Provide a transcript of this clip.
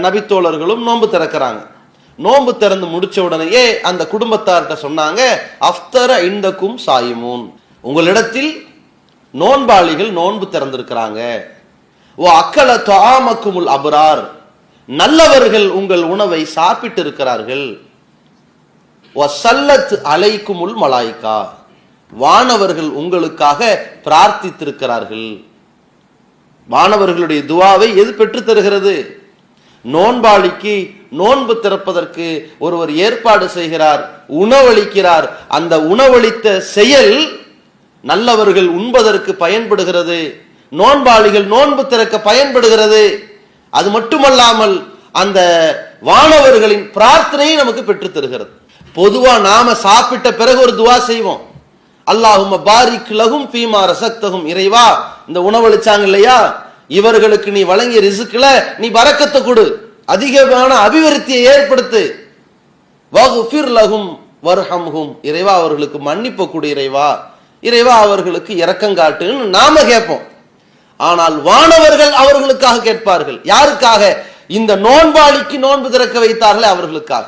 நபித்தோழர்களும் நோன்பு திறக்கிறாங்க. நோன்பு திறந்து முடிச்ச உடனேயே அந்த குடும்பத்தார்கிட்ட சொன்னாங்க அஃப்தர இந்தக்கும் சாயிமூன். உங்களிடத்தில் நோன்பாளிகள் நோன்பு திறந்திருக்கிறாங்க. ஓ அக்கல தாமக்குமுல் அபரார். நல்லவர்கள் உங்கள் உணவை சாப்பிட்டு இருக்கிறார்கள் ஓ சல்லத் அலைக்குமுல் மலாய்க்கா. வானவர்கள் உங்களுக்காக பிரார்த்தித்திருக்கிறார்கள். மாணவர்களுடைய துவாவை எது பெற்றுத் தருகிறது நோன்பாளிக்கு நோன்பு திறப்பதற்கு ஒருவர் ஏற்பாடு செய்கிறார் உணவளிக்கிறார். அந்த உணவளித்த செயல் நல்லவர்கள் உண்பதற்கு பயன்படுகிறது. நோன்பாளிகள் நோன்பு திறக்க பயன்படுகிறது. அது மட்டுமல்லாமல் அந்த வானவர்களின் பிரார்த்தனையை நமக்கு பெற்று தருகிறது. பொதுவா நாம சாப்பிட்ட பிறகு ஒரு துவா செய்வோம். அல்லாஹும் பாரிக் லகும் பீமா ரசக்தகும் இறைவா இந்த உணவளிச்சாங்க இல்லையா? இவர்களுக்கு நீ வழங்கிய ரிசுக்குல நீ வரக்கத்தை கொடு. அதிகமான அபிவிருத்தியை ஏற்படுத்து. வகுஃபிர் லகும் வர்ஹம்ஹும். இறைவா அவர்களுக்கு மன்னிப்பு கொடு இறைவா. இறைவா அவர்களுக்கு இரக்கங்காட்டுன்னு நாம கேட்போம். ஆனால் வானவர்கள் அவர்களுக்காக கேட்பார்கள். யாருக்காக? இந்த நோன்பாளிக்கு நோன்பு திறக்க வைத்தார்களே அவர்களுக்காக.